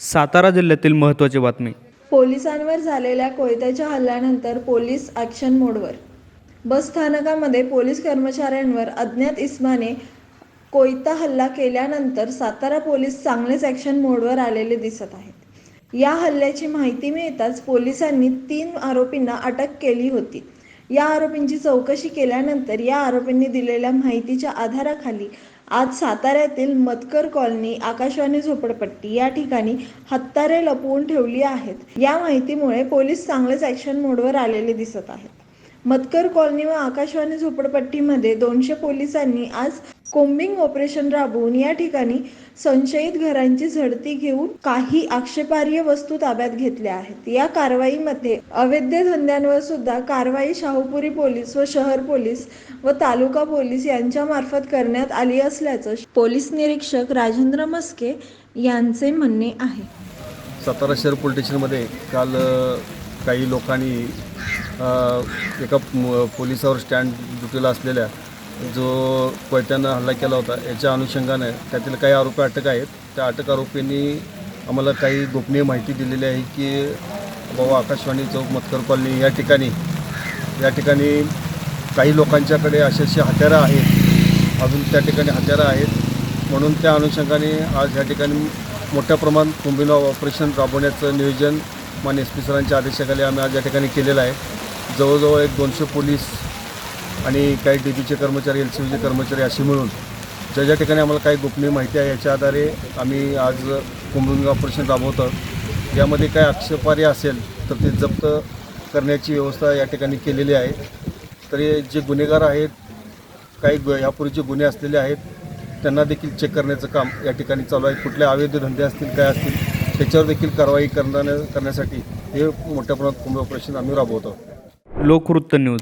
सातारा जिल्ह्यातील महत्त्वाची बातमी. पोलिसांवर झालेल्या कोयत्याच्या हल्ल्यानंतर पोलीस ॲक्शन मोडवर. बस स्थानकामध्ये पोलीस कर्मचाऱ्यांवर अज्ञात इस्माने कोयता हल्ला केल्यानंतर सातारा पोलीस चांगलेच ॲक्शन मोडवर आलेले दिसत आहेत. या हल्ल्याची माहिती मिळताच पोलिसांनी तीन आरोपींना अटक केली होती. या आरोपींची चौकशी केल्यानंतर या आरोपींनी दिलेल्या माहितीच्या आधाराखाली आज साताऱ्यातील मतकर कॉलनी आकाशवाणी झोपडपट्टी या ठिकाणी हत्यारे लपवून ठेवली आहेत. या माहितीमुळे पोलीस चांगलेच ऍक्शन मोडवर आलेले दिसत आहेत. मतकर कॉलनी व आकाशवाणी झोपडपट्टीमध्ये दोनशे पोलिसांनी आज कोम्बिंग ऑपरेशन राबवून या ठिकाणी संशयित घरांची झडती घेऊन काही आक्षेपार्ह वस्तू ताब्यात घेतल्या आहेत. या कारवाईमध्ये अवैध धंद्यांवर सुद्धा कारवाई शाहूपुरी पोलीस व शहर पोलीस व तालुका पोलीस यांच्या मार्फत करण्यात आली असल्याचं पोलीस निरीक्षक राजेंद्र मस्के यांचे म्हणणे आहे. सातारा शहर पोलीस स्टेशनमध्ये काल काही लोकांनी एका पोलिसावर स्टँड ड्युटीला असलेल्या जो कोयत्यानं हल्ला केला होता याच्या अनुषंगाने त्यातील काही आरोपी अटक आहेत. त्या अटक आरोपींनी आम्हाला काही गोपनीय माहिती दिलेली आहे की बाबा आकाशवाणी चौक मतकर कॉलनी या ठिकाणी या ठिकाणी काही लोकांच्याकडे अशी अशी हत्यारं आहेत. अजून त्या ठिकाणी हत्यारं आहेत. म्हणून त्या अनुषंगाने आज या ठिकाणी मोठ्या प्रमाणात कुंभिनो ऑपरेशन राबवण्याचं नियोजन मान्य एस पी सरांच्या आदेशाखाली आम्ही आज या ठिकाणी केलेलं आहे. जवळजवळ एक दोनशे पोलीस आणि काही डी बीचे कर्मचारी एल सी बीचे कर्मचारी अशी मिळून ज्या ज्या ठिकाणी आम्हाला काही गोपनीय माहिती आहे याच्या आधारे आम्ही आज कुंभिंग ऑपरेशन राबवतो यामध्ये काय आक्षेपार्ह असेल तर ते जप्त करण्याची व्यवस्था या ठिकाणी केलेली आहे. तरी जे गुन्हेगार आहेत काही गु यापूर्वीचे गुन्हे असलेले आहेत त्यांना देखील चेक करण्याचं काम या ठिकाणी चालू आहे. कुठले अवैध धंदे असतील काय असतील त्याच्यावर देखील कारवाई करण्या करण्यासाठी हे मोठ्या प्रमाणात कुंभ ऑपरेशन आम्ही राबवतो लोकवृत्त न्यूज.